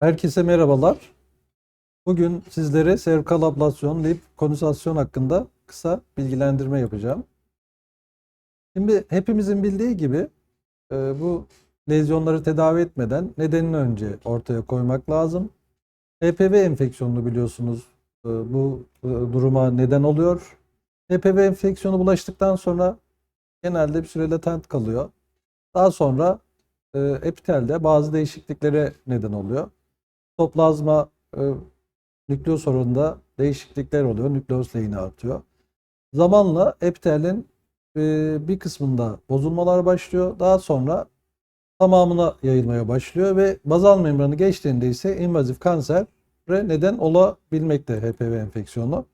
Herkese merhabalar. Bugün sizlere servikal ablasyon, lip konüsasyon hakkında kısa bilgilendirme yapacağım. Şimdi hepimizin bildiği gibi e, bu lezyonları tedavi etmeden nedenini önce ortaya koymak lazım. HPV enfeksiyonunu biliyorsunuz e, bu e, duruma neden oluyor. HPV enfeksiyonu bulaştıktan sonra genelde bir süre latent kalıyor. Daha sonra epitelde bazı değişikliklere neden oluyor. Toplazma e, nükleus oranında değişiklikler oluyor. Nükleus lehini artıyor. Zamanla epitelin e, bir kısmında bozulmalar başlıyor. Daha sonra tamamına yayılmaya başlıyor ve bazal membranı geçtiğinde ise invazif kansere neden olabilmekte HPV enfeksiyonu.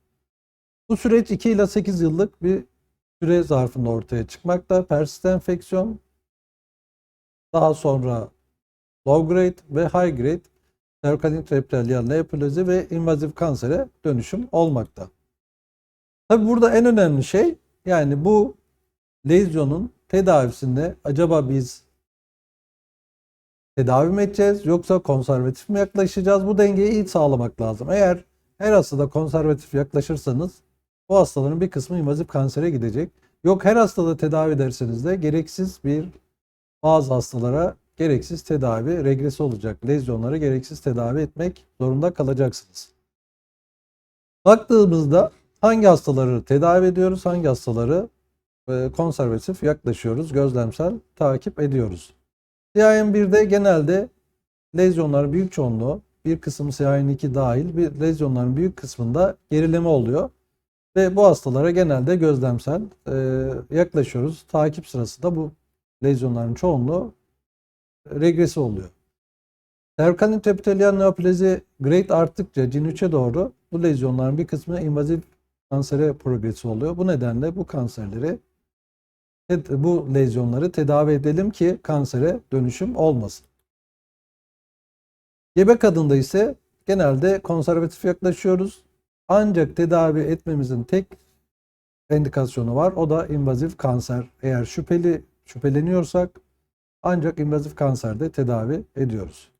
Bu süreç 2 ile 8 yıllık bir süre zarfında ortaya çıkmakta. Persistent enfeksiyon, daha sonra low grade ve high grade servikal intraepitelyal neoplazi ve invazif kansere dönüşüm olmakta. Tabi burada en önemli şey yani bu lezyonun tedavisinde acaba biz tedavi mi edeceğiz yoksa konservatif mi yaklaşacağız? Bu dengeyi iyi sağlamak lazım. Eğer her hastada konservatif yaklaşırsanız bu hastaların bir kısmı invazif kansere gidecek. Yok her hastada tedavi ederseniz de gereksiz bir bazı hastalara gereksiz tedavi regresi olacak. Lezyonları gereksiz tedavi etmek zorunda kalacaksınız. Baktığımızda hangi hastaları tedavi ediyoruz, hangi hastaları e, konservatif yaklaşıyoruz, gözlemsel takip ediyoruz. CIN1'de genelde lezyonların büyük çoğunluğu, bir kısım CIN2 dahil bir lezyonların büyük kısmında gerileme oluyor. Ve bu hastalara genelde gözlemsel e, yaklaşıyoruz. Takip sırasında bu lezyonların çoğunluğu regresi oluyor. Servikal intraepitelyal neoplazi grade arttıkça cin 3'e doğru bu lezyonların bir kısmı invazif kansere progresi oluyor. Bu nedenle bu kanserleri bu lezyonları tedavi edelim ki kansere dönüşüm olmasın. Gebe kadında ise genelde konservatif yaklaşıyoruz. Ancak tedavi etmemizin tek endikasyonu var. O da invazif kanser. Eğer şüpheli şüpheleniyorsak ancak invazif kanserde tedavi ediyoruz.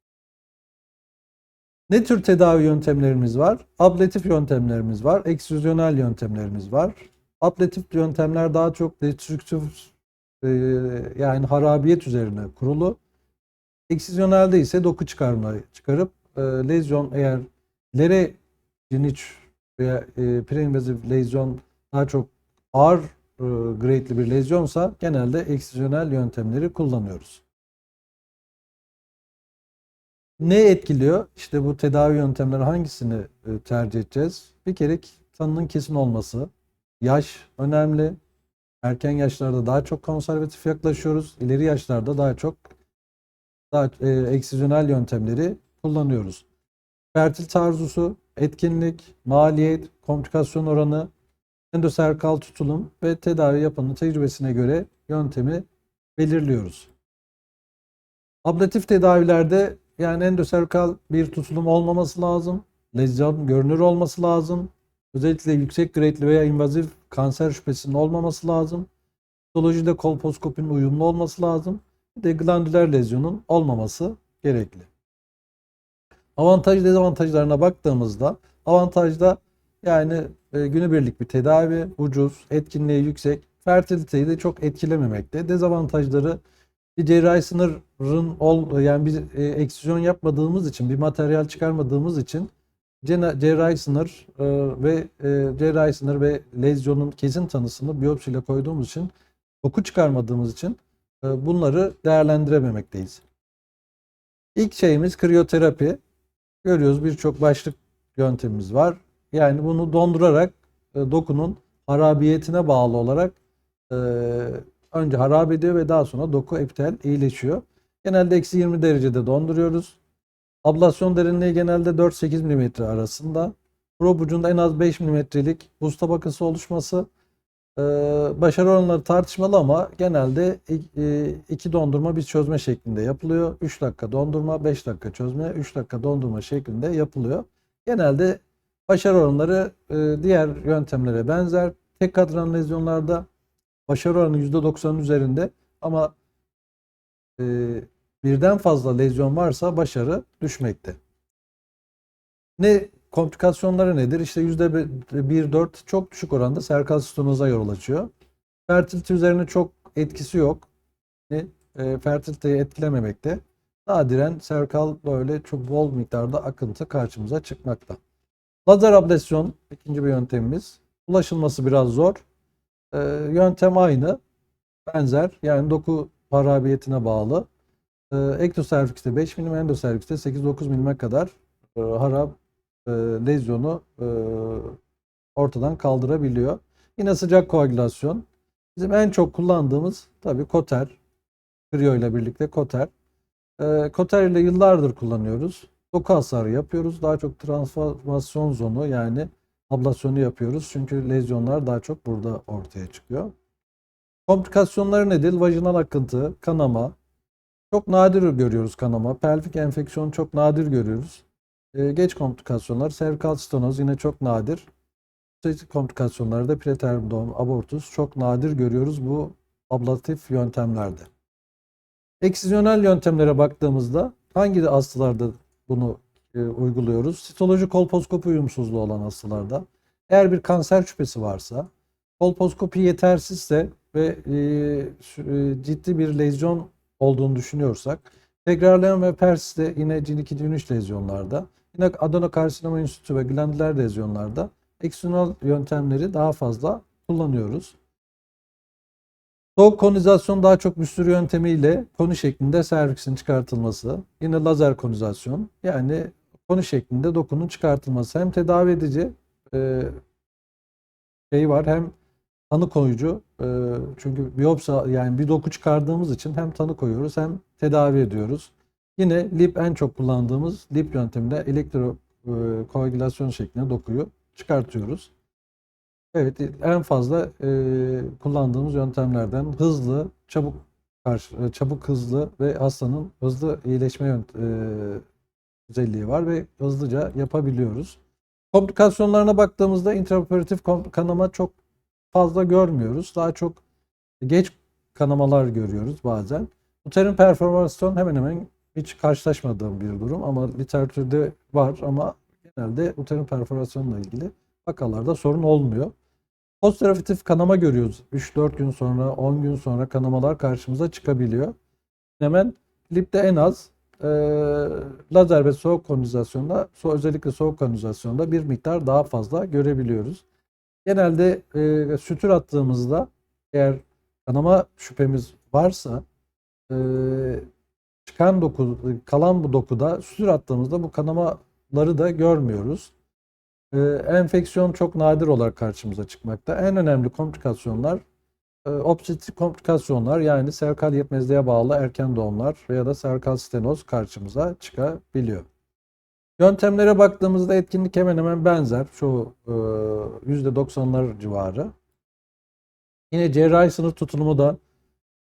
Ne tür tedavi yöntemlerimiz var? Ablatif yöntemlerimiz var, eksüzyonel yöntemlerimiz var. Ablatif yöntemler daha çok destrüktif e, yani harabiyet üzerine kurulu. Eksizyonelde ise doku çıkarma çıkarıp e, lezyon eğer lere ciniç veya e, preinvazif lezyon daha çok ağır grade'li bir lezyonsa genelde eksizyonel yöntemleri kullanıyoruz. Ne etkiliyor? İşte bu tedavi yöntemleri hangisini e, tercih edeceğiz? Bir kere tanının kesin olması. Yaş önemli. Erken yaşlarda daha çok konservatif yaklaşıyoruz. İleri yaşlarda daha çok daha e, eksizyonel yöntemleri kullanıyoruz. Fertil arzusu, etkinlik, maliyet, komplikasyon oranı, endoserkal tutulum ve tedavi yapanın tecrübesine göre yöntemi belirliyoruz. Ablatif tedavilerde yani endoserkal bir tutulum olmaması lazım. Lezyon görünür olması lazım. Özellikle yüksek grade'li veya invazif kanser şüphesinin olmaması lazım. Histolojide kolposkopinin uyumlu olması lazım. Bir de glandüler lezyonun olmaması gerekli. Avantaj dezavantajlarına baktığımızda avantajda yani e, günübirlik bir tedavi, ucuz, etkinliği yüksek, fertiliteyi de çok etkilememekte. Dezavantajları bir cerrahi sınırın ol yani bir e, eksizyon yapmadığımız için, bir materyal çıkarmadığımız için cerrahi sınır e, ve e, cerrahi sınır ve lezyonun kesin tanısını biyopsiyle koyduğumuz için doku çıkarmadığımız için e, bunları değerlendirememekteyiz. İlk şeyimiz kriyoterapi. Görüyoruz birçok başlık yöntemimiz var. Yani bunu dondurarak e, dokunun harabiyetine bağlı olarak e, önce harap ediyor ve daha sonra doku epitel iyileşiyor. Genelde eksi 20 derecede donduruyoruz. Ablasyon derinliği genelde 4-8 mm arasında. Prob ucunda en az 5 mm'lik buz tabakası oluşması. Ee, başarı oranları tartışmalı ama genelde e, iki dondurma bir çözme şeklinde yapılıyor. 3 dakika dondurma, 5 dakika çözme, 3 dakika dondurma şeklinde yapılıyor. Genelde başarı oranları e, diğer yöntemlere benzer. Tek kadran lezyonlarda başarı oranı %90'ın üzerinde ama e, birden fazla lezyon varsa başarı düşmekte. Ne komplikasyonları nedir? İşte %1-4 çok düşük oranda serkal stenoza yol açıyor. Fertilite üzerine çok etkisi yok. E, fertiliteyi etkilememekte. Nadiren serkal böyle çok bol miktarda akıntı karşımıza çıkmakta. Lazer ablasyon ikinci bir yöntemimiz. Ulaşılması biraz zor. E, yöntem aynı. Benzer. Yani doku harabiyetine bağlı. E, ektoservikste 5 mm, endoservikste 8-9 mm kadar e, harap e, lezyonu e, ortadan kaldırabiliyor. Yine sıcak koagülasyon. Bizim en çok kullandığımız tabii koter. Kriyo ile birlikte koter. E, koter ile yıllardır kullanıyoruz. Doku hasarı yapıyoruz. Daha çok transformasyon zonu yani ablasyonu yapıyoruz. Çünkü lezyonlar daha çok burada ortaya çıkıyor. Komplikasyonları nedir? Vajinal akıntı, kanama. Çok nadir görüyoruz kanama. Pelvik enfeksiyon çok nadir görüyoruz. Ee, geç komplikasyonlar, servikal stenoz yine çok nadir. Obstetrik komplikasyonları da preterm doğum, abortus çok nadir görüyoruz bu ablatif yöntemlerde. Eksizyonel yöntemlere baktığımızda hangi hastalarda bunu e, uyguluyoruz? Sitoloji kolposkopi uyumsuzluğu olan hastalarda. Eğer bir kanser şüphesi varsa, kolposkopi yetersizse ve e, e, ciddi bir lezyon olduğunu düşünüyorsak, tekrarlayan ve persiste yine C2 C3 lezyonlarda, yine adenokarsinoma enstitü ve glandüler lezyonlarda eksizyonel yöntemleri daha fazla kullanıyoruz. Soğuk konizasyon daha çok bir sürü yöntemiyle konu şeklinde serviksin çıkartılması. Yine lazer konizasyon yani konu şeklinde dokunun çıkartılması. Hem tedavi edici e, şey var hem tanı koyucu. E, çünkü biyopsi yani bir doku çıkardığımız için hem tanı koyuyoruz hem tedavi ediyoruz. Yine lip en çok kullandığımız lip yönteminde elektro e, koagülasyon şeklinde dokuyu çıkartıyoruz. Evet, en fazla e, kullandığımız yöntemlerden hızlı, çabuk karşı, e, çabuk hızlı ve hastanın hızlı iyileşme yönt- e, özelliği var ve hızlıca yapabiliyoruz. Komplikasyonlarına baktığımızda intraoperatif kanama çok fazla görmüyoruz. Daha çok geç kanamalar görüyoruz bazen. Uterin performasyon hemen hemen hiç karşılaşmadığım bir durum ama literatürde var ama genelde uterin perforasyonla ilgili vakalarda sorun olmuyor. Postoperatif kanama görüyoruz. 3-4 gün sonra, 10 gün sonra kanamalar karşımıza çıkabiliyor. Hemen lipte en az e, lazer ve soğuk konizasyonda, so, özellikle soğuk konizasyonda bir miktar daha fazla görebiliyoruz. Genelde e, sütür attığımızda eğer kanama şüphemiz varsa e, çıkan doku, kalan bu dokuda sütür attığımızda bu kanamaları da görmüyoruz. Ee, enfeksiyon çok nadir olarak karşımıza çıkmakta. En önemli komplikasyonlar e, obstetrik komplikasyonlar yani serkal yetmezliğe bağlı erken doğumlar veya da serkal stenoz karşımıza çıkabiliyor. Yöntemlere baktığımızda etkinlik hemen hemen benzer. Çoğu e, %90'lar civarı. Yine cerrahi sınır tutulumu da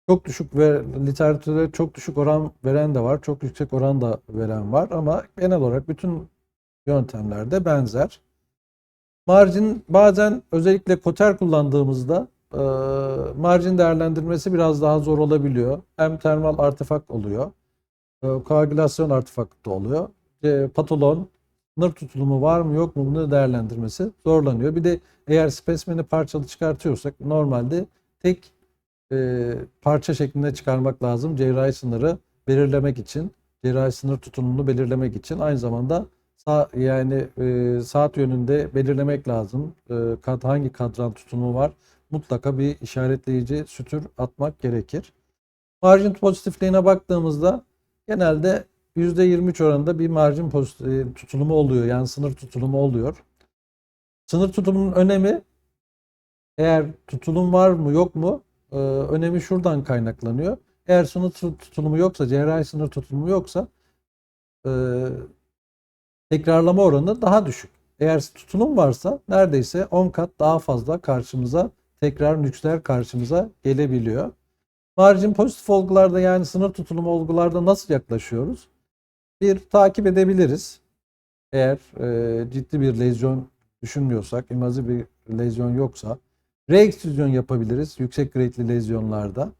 çok düşük ve literatürde çok düşük oran veren de var. Çok yüksek oran da veren var ama genel olarak bütün yöntemlerde benzer. Marjin bazen özellikle koter kullandığımızda e, marjin değerlendirmesi biraz daha zor olabiliyor. Hem termal artefakt oluyor. E, koagülasyon artefaktı oluyor. E, patolon sınır tutulumu var mı yok mu bunu değerlendirmesi zorlanıyor. Bir de eğer spesmeni parçalı çıkartıyorsak normalde tek e, parça şeklinde çıkarmak lazım. Cerrahi sınırı belirlemek için, cerrahi sınır tutumunu belirlemek için aynı zamanda Sağ, yani e, saat yönünde belirlemek lazım. E, kat, hangi kadran tutumu var? Mutlaka bir işaretleyici sütür atmak gerekir. Marjin pozitifliğine baktığımızda genelde %23 oranında bir marjin e, tutulumu oluyor. Yani sınır tutulumu oluyor. Sınır tutumunun önemi eğer tutulum var mı yok mu e, önemi şuradan kaynaklanıyor. Eğer sınır tutulumu yoksa, cerrahi sınır tutulumu yoksa e, tekrarlama oranı daha düşük. Eğer tutulum varsa neredeyse 10 kat daha fazla karşımıza tekrar nüksler karşımıza gelebiliyor. Marjin pozitif olgularda yani sınır tutulumu olgularda nasıl yaklaşıyoruz? Bir takip edebiliriz. Eğer e, ciddi bir lezyon düşünmüyorsak, invaziv bir lezyon yoksa reekstüzyon yapabiliriz yüksek gradeli lezyonlarda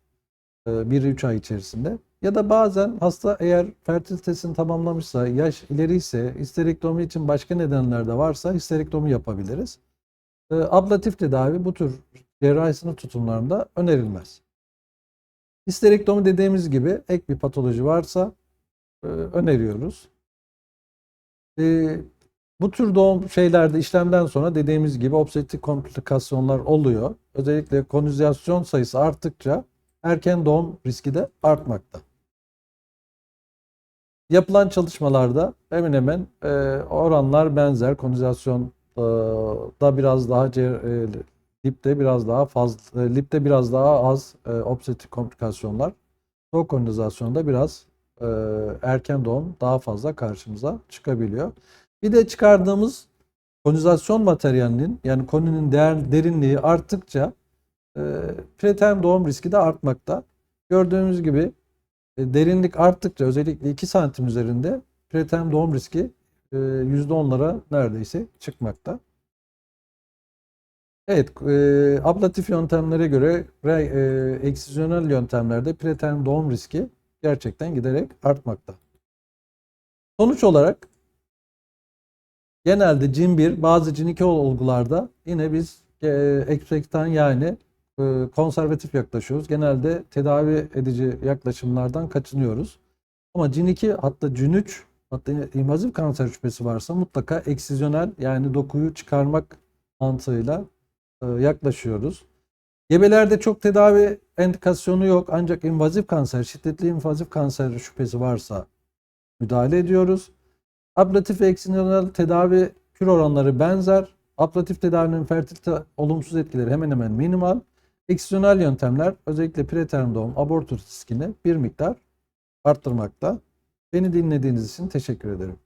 1-3 ay içerisinde. Ya da bazen hasta eğer fertilitesini tamamlamışsa, yaş ileri ise, histerektomi için başka nedenler de varsa histerektomi yapabiliriz. E, ablatif tedavi bu tür cerrahi sınır tutumlarında önerilmez. Histerektomi dediğimiz gibi ek bir patoloji varsa e, öneriyoruz. E, bu tür doğum şeylerde işlemden sonra dediğimiz gibi obstetrik komplikasyonlar oluyor. Özellikle konüzyasyon sayısı arttıkça erken doğum riski de artmakta. Yapılan çalışmalarda hemen hemen e, oranlar benzer. Konüzasyon e, da biraz daha e, lipte biraz daha fazla e, lipte biraz daha az e, obstetrik komplikasyonlar. Soğuk konüzasyonda biraz e, erken doğum daha fazla karşımıza çıkabiliyor. Bir de çıkardığımız konüzasyon materyalinin yani koninin değer, derinliği arttıkça e, preterm doğum riski de artmakta. Gördüğümüz gibi derinlik arttıkça özellikle 2 santim üzerinde preterm doğum riski e, %10'lara neredeyse çıkmakta. Evet, e, ablatif yöntemlere göre re, e, eksizyonel yöntemlerde preterm doğum riski gerçekten giderek artmakta. Sonuç olarak genelde cin 1, bazı cin 2 olgularda yine biz e, ekspektan yani e, konservatif yaklaşıyoruz. Genelde tedavi edici yaklaşımlardan kaçınıyoruz. Ama cin 2 hatta cin 3 hatta invazif kanser şüphesi varsa mutlaka eksizyonel yani dokuyu çıkarmak mantığıyla e, yaklaşıyoruz. Gebelerde çok tedavi endikasyonu yok ancak invazif kanser, şiddetli invazif kanser şüphesi varsa müdahale ediyoruz. Ablatif ve eksizyonel tedavi kür oranları benzer. Ablatif tedavinin fertilite olumsuz etkileri hemen hemen minimal. Eksizyonel yöntemler özellikle preterm doğum, abortus riskini bir miktar arttırmakta. Beni dinlediğiniz için teşekkür ederim.